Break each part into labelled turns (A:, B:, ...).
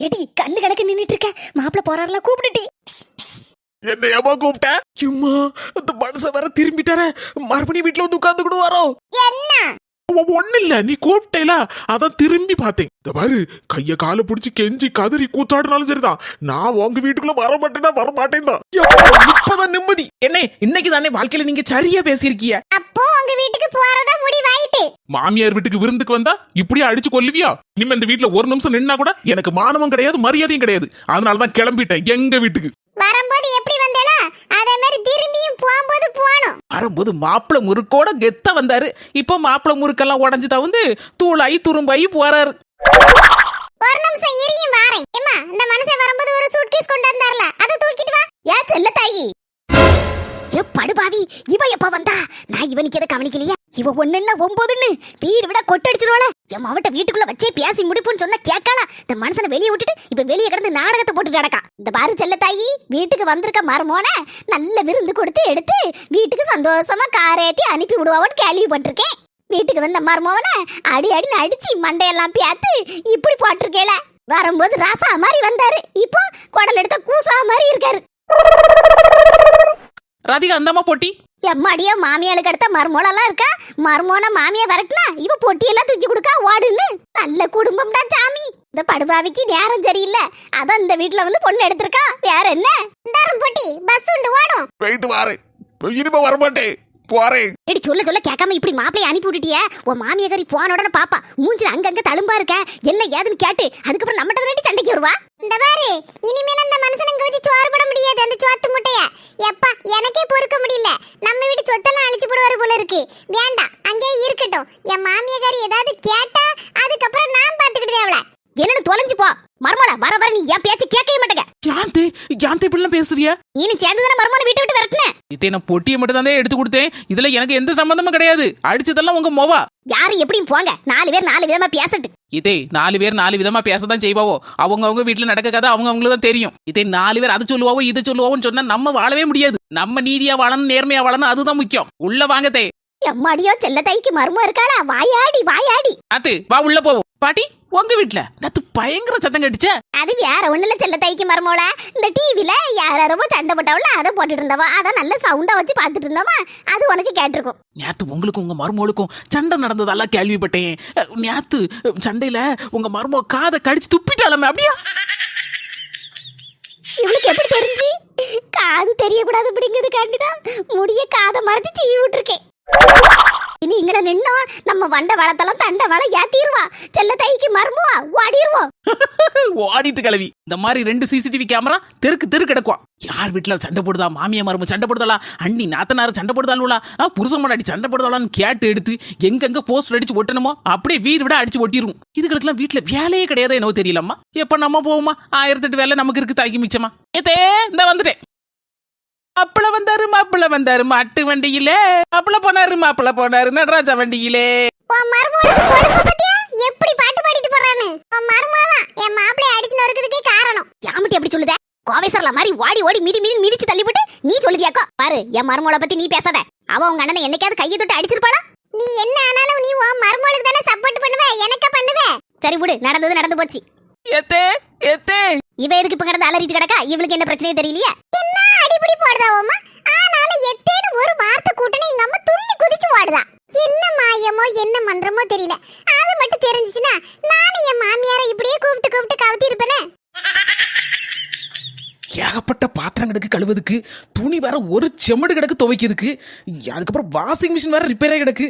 A: Eddy கல்லு கணக்கு நின்னுட்டு இருக்க மாப்பிள்ள போறாருல கூப்பிட்டுட்டி
B: என்ன ஏமா கூப்பிட்ட? சும்மா அந்த மனுஷன் வேற திரும்பிட்டார மறுபடியும் வீட்டுல வந்து உட்கார்ந்து கூட வரோம்.
A: என்ன?
B: ஒண்ணு இல்ல நீ கூப்பிட்டேல. அதான் திரும்பி பார்த்தேன். இந்த பாரு கைய காலை புடிச்சு கெஞ்சி கதறி கூத்தாடினாலும் சரிதான். நான் உங்க வீட்டுக்குள்ள வர மாட்டேன்னா வர மாட்டேன் தான் இப்பதான் நிம்மதி. என்ன இன்னைக்கு தானே வாழ்க்கையில நீங்க சரியா பேசியிருக்கீங்க?
A: அப்போ உங்க வீட்டுக்கு போறதா முடிவாயிட்டு.
B: மாமியார் வீட்டுக்கு விருந்துக்கு வந்தா இப்படியே அடிச்சு கொல்லுவியா? இனிமே இந்த வீட்டுல ஒரு நிமிஷம் நின்னா கூட எனக்கு மானமும் கிடையாது மரியாதையும் கிடையாது. அதனாலதான் கிளம்பிட்டேன் எங்க வீட்டுக்கு.
A: வரும்போது எப்படி வந்தேலோ அதே மாதிரி திரும்பியும் போகும்போது போகணும்.
C: வரும்போது மாப்பிள முறுக்கோட கெத்த வந்தாரு. இப்போ மாப்பிள முறுக்கெல்லாம் உடஞ்சு தவுந்து தூளாயி துரும்பாயி போறாரு.
A: ஒரு நிமிஷம் இரியும் வாரேன். ஏம்மா இந்த மனுஷன் வரும்போது ஒரு சூட்கேஸ் கொண்டு வந்தார்ல அதை தூக்கிட்டு வா. ஏ செல்ல தாயி? ஏ படுபாவி இவ எப்ப வந்தா? நான் இவனுக்கு எதை கவனிக்கலையா? இவ ஒண்ணுன்னா ஒன்பதுன்னு வீடு விட கொட்டடிச்சிருவாள. என் அவட்ட வீட்டுக்குள்ள வச்சே பேசி முடிப்புன்னு சொன்னா கேட்கால இந்த மனுஷனை வெளியே விட்டுட்டு இப்ப வெளியே கிடந்து நாடகத்தை போட்டு நடக்கா. இந்த பாரு செல்ல தாயி வீட்டுக்கு வந்திருக்க மருமோன நல்ல விருந்து கொடுத்து எடுத்து வீட்டுக்கு சந்தோஷமா காரேத்தி அனுப்பி விடுவான்னு கேள்விப்பட்டிருக்கேன். வீட்டுக்கு வந்த மருமவன அடி அடின்னு அடிச்சு மண்டையெல்லாம் பேத்து இப்படி போட்டிருக்கேல வரும்போது ராசா மாதிரி வந்தாரு. இப்போ குடல் எடுத்த கூசா மாதிரி இருக்காரு.
C: ராதிகா அந்தாமா போட்டி.
A: எம்மாடியோ மாமியாளுக்கு அடுத்த மருமோளெல்லாம் இருக்கா? மருமோன மாமியா வரட்டுனா இவ பொட்டியெல்லாம் தூக்கி கொடுக்கா ஓடுன்னு? நல்ல குடும்பம்டா சாமி. இந்த படுபாவிக்கு நேரம் சரியில்லை. அதான் இந்த வீட்டுல வந்து பொண்ணு எடுத்திருக்கா. வேற என்ன? இந்தாரும் பொட்டி பஸ் உண்டு ஓடும்.
B: போயிட்டு வாரேன் இனிமே வரமாட்டேன். போறேன்
A: எடி சொல்ல சொல்ல கேட்காம இப்படி மாப்பிளைய அனுப்பி விட்டுட்டிய? உன் மாமியகாரி போன உடனே பாப்பா மூஞ்சில அங்கங்க தழும்பா இருக்க. என்ன ஏதுன்னு கேட்டு அதுக்கப்புறம் நம்மகிட்ட சண்டைக்கு வருவா? இந்த பாரு இனிமேல அந்த மனுஷன் இங்க வச்சு சோறு போட முடியாது அந்த சோத்து முட்டைய எப்பா எனக்கே பொறுக்க முடியல நம்ம வீட்டு சொத்தெல்லாம் அழிச்சு போடுவாரு போல இருக்கு வேண்டாம் அங்கேயே இருக்கட்டும் என் மாமியகாரி ஏதாவது கேட்டா அதுக்கப்புறம் நான் பாத்துக்கிட்டு அவள என்னன்னு தொலைஞ்சு போ மர்மல வர வர நீ என் பேச்சு கேட்கவே மாட்டேங்க
C: யாந்தே யாந்தே இப்படிலாம் பேசுறியா
A: நீனு சேர்ந்து தானே மர்மனை வீட்டை விட்டு விரட்டுன?
C: இதை நான் பொட்டியை மட்டும் தான் எடுத்து கொடுத்தேன். இதுல எனக்கு எந்த சம்பந்தமும் கிடையாது. அடிச்சதெல்லாம் உங்க மொவா.
A: யாரு எப்படியும் போங்க. நாலு பேர் நாலு விதமா பேசட்டு.
C: இதே நாலு பேர் நாலு விதமா பேசதான் செய்வாவோ? அவங்க அவங்க வீட்டுல நடக்க கதை அவங்க அவங்களுக்கு தான் தெரியும். இதே நாலு பேர் அதை சொல்லுவாவோ இதை சொல்லுவாவோன்னு சொன்னா நம்ம வாழவே முடியாது. நம்ம நீதியா வாழணும் நேர்மையா வாழணும் அதுதான் முக்கியம். உள்ள வாங்கத்தே
A: எம்மாடியோ செல்ல தைக்கு மர்மம் இருக்காளா? வாயாடி வாயாடி.
C: ஆத்து வா உள்ள போவோம் பாட்டி உங்க வீட்டுல நத்து பயங்கர சத்தம் கட்டுச்சே.
A: அது வேற ஒண்ணுல செல்ல தைக்கு மர்மோல இந்த டிவில யாரோ சண்டை போட்டவள அதை போட்டுட்டு இருந்தவா அதான் நல்ல சவுண்டா வச்சு பார்த்துட்டு இருந்தவா அது உனக்கு கேட்டிருக்கும்.
C: நேத்து உங்களுக்கும் உங்க மருமகளுக்கும் சண்டை நடந்ததெல்லாம் கேள்விப்பட்டேன். நேத்து சண்டையில உங்க மருமக காதை கடிச்சு துப்பிட்டாலுமே அப்படியா?
A: இவளுக்கு எப்படி தெரிஞ்சு? காது தெரியக்கூடாது அப்படிங்கிறதுக்காண்டிதான் முடிய காதை மறைச்சு சீவி விட்டுருக்கேன். இனி இங்கட நின்னோ நம்ம வண்ட வளத்தெல்லாம் தண்ட வள ஏத்திடுவா செல்ல தைக்கு மர்முவா ஓடிடுவோம்
C: ஓடிட்டு கிளவி. இந்த மாதிரி ரெண்டு சிசிடிவி கேமரா தெருக்கு தெரு கிடக்கும் யார் வீட்டுல சண்டை போடுதா மாமியா மரும சண்டை போடுதலா அண்ணி நாத்தனார சண்டை போடுதாலுலா புருஷன் மடாடி சண்டை போடுதாலான்னு கேட்டு எடுத்து எங்கெங்க போஸ்டர் அடிச்சு ஒட்டணுமோ அப்படியே வீடு விட அடிச்சு ஒட்டிரும். இதுகளுக்கெல்லாம் வீட்டுல வேலையே கிடையாது என்னவோ தெரியலம்மா. எப்ப நம்ம போவோமா? ஆயிரத்தெட்டு வேலை நமக்கு இருக்கு தாக்கி மிச்சமா. ஏத்தே இந்த வந்துட்டேன். மாப்பிள வந்தாரு மாப்பிள வந்தாரு மாட்டு வண்டியில. மாப்பிள போனாரு மாப்பிள போனாரு நடராஜா வண்டியிலே.
A: உன் மருமகளுக்கு கொழுப்பு பத்தியா? எப்படி பாட்டு பாடிட்டு போறான்னு? உன் மருமதான் என் மாப்பிளைய அடிச்சு நொறுக்கிறதுக்கே காரணம். யாமட்டி அப்படி சொல்லுத? கோவேசர்ல மாதிரி ஓடி ஓடி மிதி மிதி மிதிச்சு தள்ளிவிட்டு நீ சொல்லுதியாக்கோ? பாரு என் மருமகளை பத்தி நீ பேசாத. அவ உங்க அண்ணனை என்னைக்காவது கையை தொட்டு அடிச்சிருப்பாளா? நீ என்ன ஆனாலும் நீ உன் மருமகளுக்கு தானே சப்போர்ட் பண்ணுவ? எனக்க பண்ணுவ? சரி விடு நடந்தது நடந்து போச்சு.
C: ஏத்தே ஏத்தே
A: இவ எதுக்கு இப்ப கிடந்து அலறிட்டு கிடக்கா? இவளுக்கு என்ன பிரச்சனையே தெரியலையா என்ன அடிப்படி போடுதா அம்மா ஆனாலும் எத்தேன்னு ஒரு வார்த்தை கூட்டணும் எங்க அம்மா துள்ளி குதிச்சு ஓடுதா என்ன மாயமோ என்ன மந்திரமோ தெரியல அது மட்டும் தெரிஞ்சுச்சுன்னா நானும் என் மாமியாரை இப்படியே கூப்பிட்டு கூப்பிட்டு கவுத்தி இருப்பேனே
C: ஏகப்பட்ட பாத்திரம் கிடக்கு கழுவுறதுக்கு துணி வேற ஒரு செம்மடு கிடக்கு துவைக்கிறதுக்கு அதுக்கப்புறம் வாஷிங் மிஷின் வேற ரிப்பேராக கிடக்கு.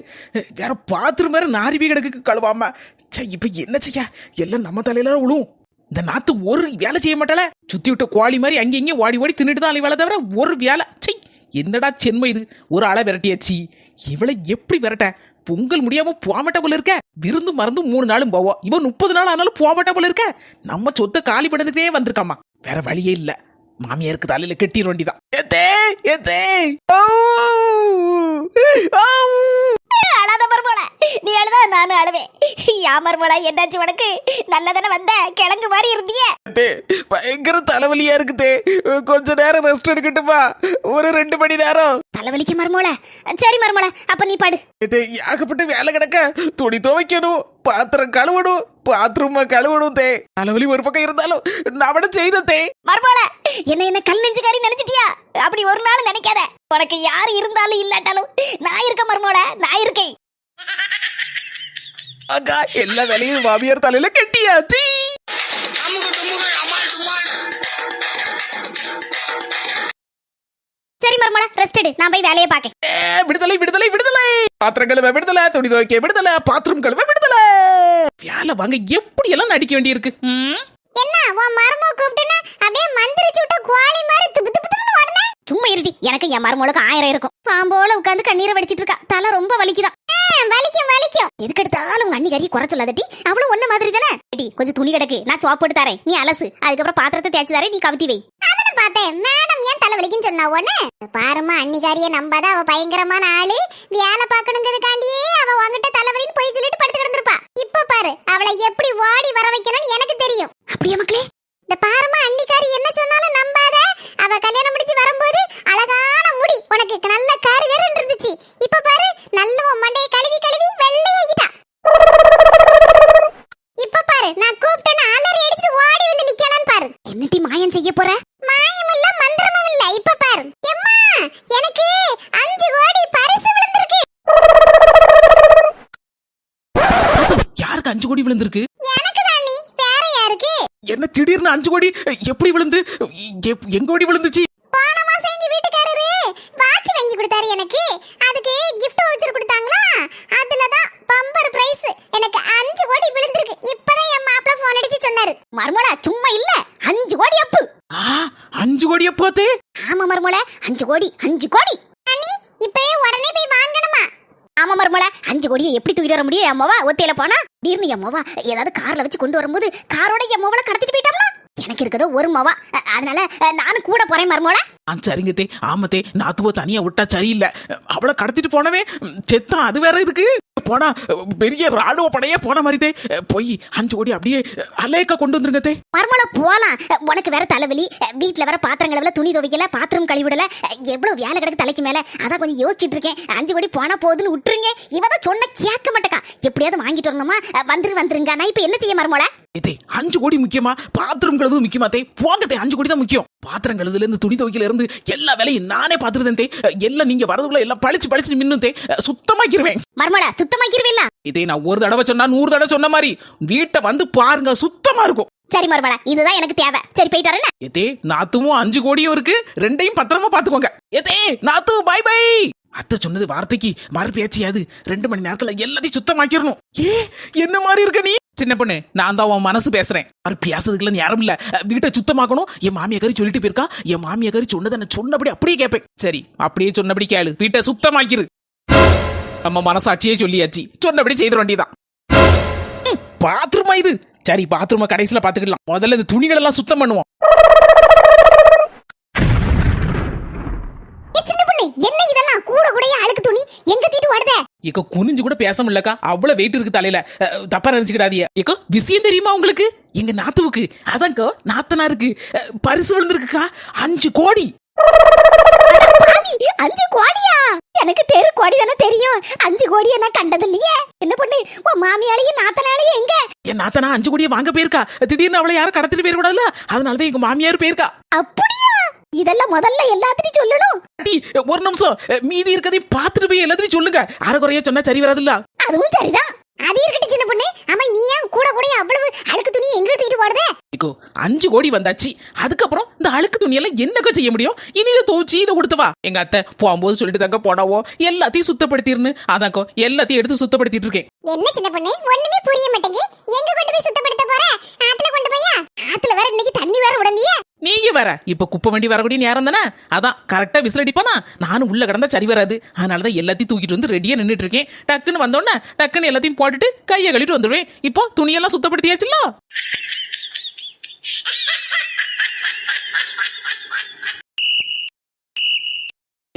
C: வேற பாத்திரம் வேற நாரிவே கிடக்கு கழுவாம. சே இப்போ என்ன செய்ய? எல்லாம் நம்ம தலையில விழும் இந்த நாத்து ஒரு வேலை செய்ய மாட்டால சுத்தி விட்ட கோழி மாதிரி அங்கே இங்கே ஓடி ஓடி தின்னுட்டு தான் வேலை தவிர ஒரு வேலை. செய் என்னடா சென்மை இது? ஒரு ஆளை விரட்டியாச்சு. இவளை எப்படி விரட்ட? பொங்கல் முடியாம போமாட்டா போல இருக்க. விருந்து மறந்து மூணு நாளும் போவோம் இவன் முப்பது நாள் ஆனாலும் போமாட்டா போல இருக்க. நம்ம சொத்தை காலி பண்ணதுக்கே வந்திருக்காமா. வேற வழியே இல்லை. மாமியாருக்கு தலையில கட்டிட வேண்டிதான் ஏத்தே ஏத்தே!
A: அழாத மருமகள. நீ அழுதா நானும் அழுவேன். மருமலா என்னாச்சு உனக்கு? நல்லதானே வந்த? கிழங்கு மாதிரி இருந்தியே.
C: பயங்கர தலைவலியா இருக்குதே. கொஞ்ச நேரம் ரெஸ்ட் எடுக்கட்டுமா? ஒரு ரெண்டு மணி நேரம்.
A: தலைவலிக்கு மருமோல சரி மருமோல அப்ப நீ பாடு.
C: ஏகப்பட்ட வேலை கிடக்க. துணி துவைக்கணும் பாத்திரம் கழுவணும். கழுவணும் தே. தலைவலி ஒரு பக்கம் இருந்தாலும் விட செய்த தே.
A: மருமோல என்ன என்ன கல் நெஞ்சுக்காரி நினைச்சிட்டியா? அப்படி ஒரு நாள் நினைக்காத. உனக்கு யார் இருந்தாலும் இல்லாட்டாலும் நான் இருக்க மருமோல நான் இருக்கேன்.
C: அக்கா எல்லா வேலையும் மாமியார் தலையில கட்டியாச்சு.
A: சரி மருமோல ரெஸ்ட் எடு. நான் போய் வேலையை பார்க்கேன்.
C: ஏ, விடுதலை விடுதலை விடுதலை. பாத்திரம் கழுவ விடுதலை துணி துவைக்க விடுதலை பாத்ரூம் கழுவ விடுதலை. வேலை வாங்க எப்படி எல்லாம் நடிக்க வேண்டியிருக்கு?
A: என்ன உன் மருமோ கூப்பிட்டுனா அப்படியே மந்திரிச்சு விட்ட கோழி மாதிரி திப்பு திப்பு திப்புன்னு சும்மா இருடி. எனக்கு என் மருமோளுக்கு ஆயிரம் இருக்கும். பாம்போல உட்காந்து கண்ணீரை வடிச்சிட்டு இருக்கா. தலை ரொம்ப வலிக்குதான். வலிக்கும் வலிக்கும். எதுக்கு எடுத்தாலும் உங்க அண்ணி கறி குறை சொல்லாதட்டி அவளும் ஒண்ணு மாதிரி தானே டி கொஞ்சம் துணி கிடக்கு. நான் சோப் போட்டு தரேன். நீ அலசு. அதுக்கப்புறம் பாத்திரத்தை தேய்ச்சி தரேன். நீ கவுத்தி வை. அதன பார்த்தேன். மேடம் ஏன் தலை வலிக்குன்னு சொன்னா ஒண்ணு பாருமா அன்னிகாரிய நம்பாத அவ பயங்கரமான ஆளு. வேலை பார்க்கணுங்கிறதுக்காண்டியே அவ உன்கிட்ட தலைவலின்னு போய் சொல்லிட்டு படுத்து கிடந்திருப்பா இப்ப பாரு அவளை எப்படி ஓடி வர வைக்கணும்னு எனக்கு தெரியும் அப்படியே மக்களே இந்த பாருமா அன்னிக்காரி என்ன சொன்னாலும் நம்பாத அவ கல்யாணம் முடிச்சு வரும்போது அழகான முடி உனக்கு நல்ல கரு கருன்னு இருந்துச்சு இப்ப பாரு நல்ல உன் மண்டையை கழுவி கழுவி வெள்ளையாகிட்டா இப்ப பாரு நான் கூப்பிட்டேன்னு அலறி அடிச்சு ஓடி வந்து நிக்கலான்னு பாரு என்னடி மாயம் செய்ய போற மாயம் இல்ல மந்திரமும் இல்ல இப்ப பாரு எம்மா எனக்கு அஞ்சு கோடி பரிசு விழுந்திருக்கு
C: யாருக்கு அஞ்சு கோடி விழுந்திருக்கு
A: எனக்கு தான் நீ வேற யாருக்கு
C: என்ன திடீர்னு அஞ்சு கோடி எப்படி விழுந்து? எப்- எங்க கோடி விழுந்துச்சு?
A: போன மாசம் எங்க வீட்டுக்காரரு வாட்ச் வாங்கி கொடுத்தாரு எனக்கு. அதுக்கு gift வவுச்சர் கொடுத்தாங்களா? அதுல தான் பம்பர் பிரைஸ் எனக்கு அஞ்சு கோடி விழுந்திருக்கு. இப்பதான் என் மாப்பிள்ள போன் அடிச்சு சொன்னாரு. மர்மலா சும்மா இல்ல. அஞ்சு கோடி அப்பு.
C: ஆ, அஞ்சு கோடிய போத்தே
A: ஆமா மர்மல அஞ்சு கோடி அஞ்சு கோடி. அண்ணி இப்பவே உடனே போய் வாங்கணுமா? ஆமா மர்மல அஞ்சு கோடியை எப்படி தூக்கிட்டு வர முடியும்? அம்மாவா? ஒத்தையில போனா? திடீர்னு எம்மாவா ஏதாவது கார்ல வச்சு கொண்டு வரும்போது காரோட எம்மாவள கடத்திட்டு போயிட்டோம்னா? எனக்கு இருக்கதோ ஒரு மாவா. அதனால நானும் கூட போறேன் மர்மோல
C: ஆ சரிங்க தே ஆமத்தே. நாத்துவ தனியா விட்டா சரியில்லை. அவளை கடத்திட்டு போனவே செத்தான் அது வேற இருக்கு. போனா பெரிய ராணுவ படையே போன மாதிரி தே போய் அஞ்சு கோடி அப்படியே அலேக்கா கொண்டு வந்துருங்க தே
A: மர்மல போலாம் உனக்கு வேற தலைவலி. வீட்ல வேற பாத்திரம் கழுவல துணி துவைக்கல பாத்ரூம் கழுவிடல எவ்வளவு வேலை கிடக்கு தலைக்கு மேல. அதான் கொஞ்சம் யோசிச்சுட்டு இருக்கேன். அஞ்சு கோடி போனா போகுதுன்னு விட்டுருங்க. இவதான் சொன்ன கேட்க மாட்டேக்கா. எப்படியாவது வாங்கிட்டு வரணுமா? வந்துரு வந்துருங்க. நான் இப்ப என்ன செய்ய மர்மோல
C: இதே அஞ்சு கோடி முக்கியமா? பாத்திரம் கழுவு முக்கியமா தே? போங்க தே அஞ்சு கோடி தான் முக்கியம். பாத்திரம் கழுவுல இருந்து துணி துவைக்கல இருந்து எல்லா வேலையும் நானே பாத்துருந்தேன் தே. எல்லாம் நீங்க வரதுக்குள்ள எல்லாம் பளிச்சு பளிச்சு மின்னும் தே. சுத்தமாக்கிருவேன்.
A: மர்மோல சுத்தமாக்கிருவில்ல?
C: இதே நான் ஒரு தடவை சொன்னா நூறு தடவை சொன்ன மாதிரி வீட்டை வந்து பாருங்க சுத்தமா இருக்கும்.
A: சரி மர்மோல இதுதான் எனக்கு தேவை. சரி போயிட்டு வரேன்
C: எதே நாத்துவும் அஞ்சு கோடியும் இருக்கு. ரெண்டையும் பத்திரமா பாத்துக்கோங்க எதே நாத்து பை பை அத்தை சொன்னது வார்த்தைக்கு மறு பேச்சியாது ரெண்டு மணி நேரத்துல எல்லாத்தையும் சுத்தமாக்கிடணும். ஏ என்ன மாதிரி இருக்க நீ? சின்ன பொண்ணு நான் தான் உன் மனசு பேசுறேன். அவர் பேசுறதுக்குலாம் யாரும் இல்ல. வீட்டை சுத்தமாக்கணும். என் மாமியாரி சொல்லிட்டு போயிருக்கா. என் மாமியாரி சொன்னதை நான் சொன்னபடி அப்படியே கேட்பேன் சரி அப்படியே சொன்னபடி கேளு. வீட்டை சுத்தமாக்கிரு. நம்ம மனசாட்சியே சொல்லியாச்சு. சொன்னபடி செய்த வேண்டியதான் பாத்ரூமா இது? சரி பாத்ரூமை கடைசியில பார்த்துக்கலாம் முதல்ல இந்த துணிகள் எல்லாம் சுத்தம் பண்ணுவோம்
A: ஏ, சின்ன பொண்ணு என்ன இதெல்லாம் கூட கூடயே அழுக்கு துணி எங்க தீட்டு ஓடுதே
C: இக்க குனிஞ்சு கூட பேச முடியலக்கா அவ்வளவு வெயிட் இருக்கு தலையில. தப்பா நினைச்சுக்கிடாதீங்க. ஏக்கோ விஷயம் தெரியுமா உங்களுக்கு? எங்க நாத்துவுக்கு. அதான்க்கோ நாத்தனாருக்கு. அஹ், பரிசு விழுந்திருக்குக்கா. அஞ்சு கோடி.
A: அஞ்சு கோடியா? எனக்கு தெரு கோடி தானே தெரியும். அஞ்சு கோடியை நான் கண்டது இல்லையே. என்ன பொண்ணு உன் மாமியாலையும் நாத்தனாலையும் எங்க?
C: என் நாத்தனா அஞ்சு கோடியை வாங்க போயிருக்கா. திடீர்னு அவளை யாரும் கடத்திட்டு போயிருக்கூடாதுல அதனாலதான் எங்க மாமியார் போயிருக்கா.
A: அப்படியா? இதெல்லாம் முதல்ல எல்லாத்திட்டும் சொல்லணும்.
C: அடி, ஒரு நிமிஷம். மீதி இருக்கதையும் பார்த்துட்டு போய் எல்லாத்தையும் சொல்லுங்க. அரைக்குறையா சொன்னா சரி வராதுல்ல?
A: அதுவும் சரிதான். அது இருக்கட்டும் சின்ன பொண்ணு ஆமா நீ ஏன் கூட கூட அவ்வளவு அழுக்கு துணி எங்க தூக்கிட்டு போடுதே
C: இக்கோ அஞ்சு கோடி வந்தாச்சு. அதுக்கப்புறம் இந்த அழுக்கு துணியெல்லாம் என்னக்கா செய்ய முடியும்? இனி இதை துவச்சி இதை கொடுத்துவா எங்க அத்தை போகும்போது சொல்லிட்டு தாங்க போனாவோ? எல்லாத்தையும் சுத்தப்படுத்திருன்னு. அதாக்கோ எல்லாத்தையும் எடுத்து சுத்தப்படுத்திட்டு இருக்கேன்.
A: என்ன சின்ன பொண்ணு? ஒண்ணுமே புரிய மாட்டேங்குது. எங்க கொண்டு போய் சுத்தப்படுத்த போற? ஆத்துல கொண்டு போயா? ஆத்துல வேற இன்னைக்கு தண்ணி வேற விடலையே
C: நீங்க வேற. இப்ப குப்பை வண்டி வரக்கூடிய நேரம் தானே? அதான் கரெக்டா விசில் அடிப்பானா? நானும் உள்ள கிடந்தா சரி வராது. அதனாலதான் எல்லாத்தையும் தூக்கிட்டு வந்து ரெடியா நின்னுட்டு இருக்கேன். டக்குன்னு வந்தோடனே டக்குன்னு எல்லாத்தையும் போட்டுட்டு கையை கழுவிட்டு வந்துடுவேன். இப்போ துணியெல்லாம் சுத்தப்படுத்தியாச்சுல்ல?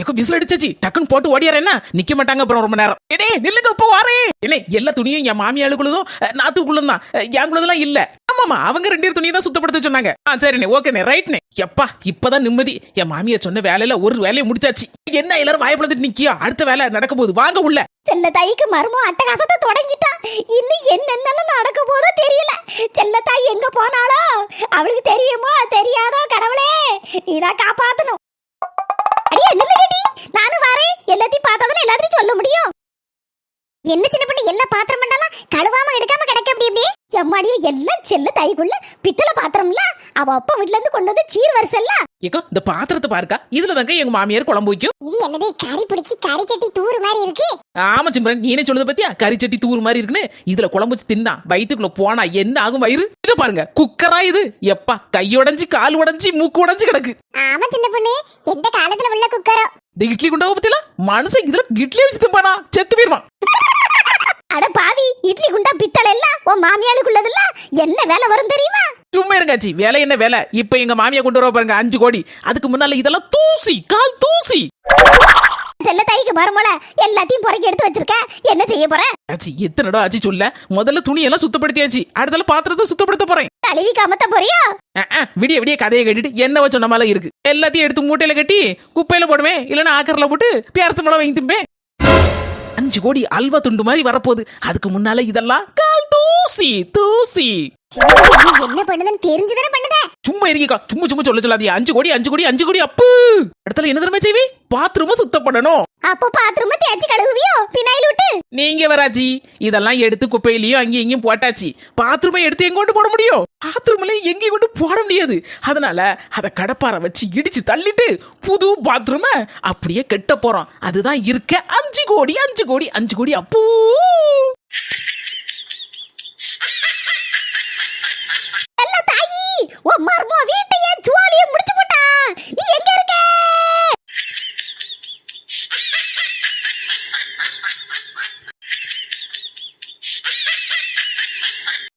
C: எக்கோ விசில் அடிச்சாச்சு. டக்குன்னு போட்டு ஓடியார என்ன? நிக்க மாட்டாங்க அப்புறம் ரொம்ப நேரம். எடே நில்லுங்க இப்போ வாரே. இல்லை எல்லா துணியும் என் மாமியாளுக்குள்ளதும் நாத்துக்குள்ளதும் தான். எங்களுதெல்லாம் இல்ல. ஆமா அவங்க ரெண்டு துணியை தான் சுத்தப்படுத்த சொன்னாங்க. ஆ சரிண்ணே ஓகேண்ணே ரைட்ண்ணே எப்பா இப்பதான் நிம்மதி. என் மாமியார் சொன்ன வேலையில ஒரு வேலையை முடிச்சாச்சு. என்ன எல்லாரும் வாய்ப்புலந்துட்டு நிக்கியா? அடுத்த வேலை நடக்க போகுது வாங்க உள்ள.
A: செல்ல தாய்க்கு மர்மம் அட்டகாசத்தை தொடங்கிட்டா. இன்னும் என்னென்னலாம் நடக்க போதோ தெரியல. செல்ல தாய் எங்க போனாலோ அவளுக்கு தெரியுமோ? தெரியாதோ கடவுளே? நீதான் காப்பாத்தணும். அடியே நில்லுங்கடி நானும் வரேன். எல்லாத்தையும் பார்த்தாதானே எல்லாத்தையும் சொல்ல முடியும்? என்ன சின்ன பண்ணி எல்லா பாத்திரம் பண்ணாலும் கழுவாம எடுக்காம கிடைக்க எம்மாடியோ எல்லாம் செல்ல தாய்க்குள்ள பித்தளை பாத்திரம்ல. அவ அப்பா வீட்ல இருந்து கொண்டு வந்து சீர் வரிசல்ல.
C: ஏக்கோ இந்த பாத்திரத்தை பாருக்கா. இதுல தாங்க எங்க மாமியார் குழம்பு வைக்கும்.
A: இது என்னது கறி பிடிச்சி கறி சட்டி தூறு மாதிரி இருக்கு?
C: ஆமா சிம்ரன் நீனே சொல்லுது பத்தியா? கறி சட்டி தூர் மாதிரி இருக்குன்னு. இதுல குழம்பு வச்சு தின்னா வயிற்றுக்குள்ள போனா என்ன ஆகும் வயிறு? இத பாருங்க குக்கரா இது. எப்பா கை உடைஞ்சு கால் உடைஞ்சு மூக்கு உடைஞ்சு கிடக்கு.
A: ஆமா சின்ன பொண்ணு. எந்த காலத்துல உள்ள குக்கரோ?
C: இந்த இட்லி குண்டாவை பத்தில மனுஷன் இதுல இட்லி வச்சு திம்பானா செத்து போயிருவான்.
A: அட பாவி இட்லி குண்டா பித்தளை இல்ல உன் மாமியாளுக்குள்ளதுல என்ன வேலை வரும் தெரியுமா?
C: சும்மா இருங்காச்சி வேலை என்ன வேலை? இப்ப எங்க மாமியா கொண்டு வர பாருங்க அஞ்சு கோடி. அதுக்கு முன்னால இதெல்லாம் தூசி கால் தூசி.
A: செல்ல தாய்க்கு மரமோல எல்லாத்தையும் புறக்கி எடுத்து வச்சிருக்க. என்ன செய்ய போற?
C: ஆச்சி எத்தனை இடம் ஆச்சு சொல்ல? முதல்ல துணியெல்லாம் சுத்தப்படுத்தியாச்சு. அடுத்தால பாத்திரத்தை சுத்தப்படுத்த போறேன்.
A: கழுவி கமத்த போறியோ?
C: விடிய விடிய கதையை கட்டிட்டு என்ன வச்ச நம்மளால இருக்கு. எல்லாத்தையும் எடுத்து மூட்டையில கட்டி குப்பையில போடுவேன். இல்லைன்னா ஆக்கரில் போட்டு பேரச்ச மடம் வாங்கி திம்பேன். அஞ்சு கோடி அல்வா துண்டு மாதிரி வரப்போகுது. அதுக்கு முன்னால இதெல்லாம் கால் தூசி தூசி.
A: என்ன பண்ணுதுன்னு தெரிஞ்சுதானே பண்ணுத
C: சும்மா இருக்கா சும்மா சும்மா சொல்ல சொல்லாதீங்க அஞ்சு கோடி அஞ்சு கோடி அஞ்சு கோடி அப்பு! இடத்துல என்ன தெரியுமா செய்வி பாத்ரூமும் சுத்தம் பண்ணணும்.
A: அப்போ பாத்ரூம் தேய்ச்சி கழுவுவியோ? பினாயில் விட்டு?
C: நீங்க வராச்சி இதெல்லாம் எடுத்து குப்பையிலயும் அங்கேயும் இங்கேயும் போட்டாச்சு. பாத்ரூமை எடுத்து எங்க கொண்டு போட முடியும்? பாத்ரூம்ல எங்கேயும் கொண்டு போட முடியாது. அதனால அதை கடப்பார வச்சு இடிச்சு தள்ளிட்டு புது பாத்ரூமை அப்படியே கெட்ட போறோம். அதுதான் இருக்க. அஞ்சு கோடி அஞ்சு கோடி அஞ்சு கோடி அப்பூ!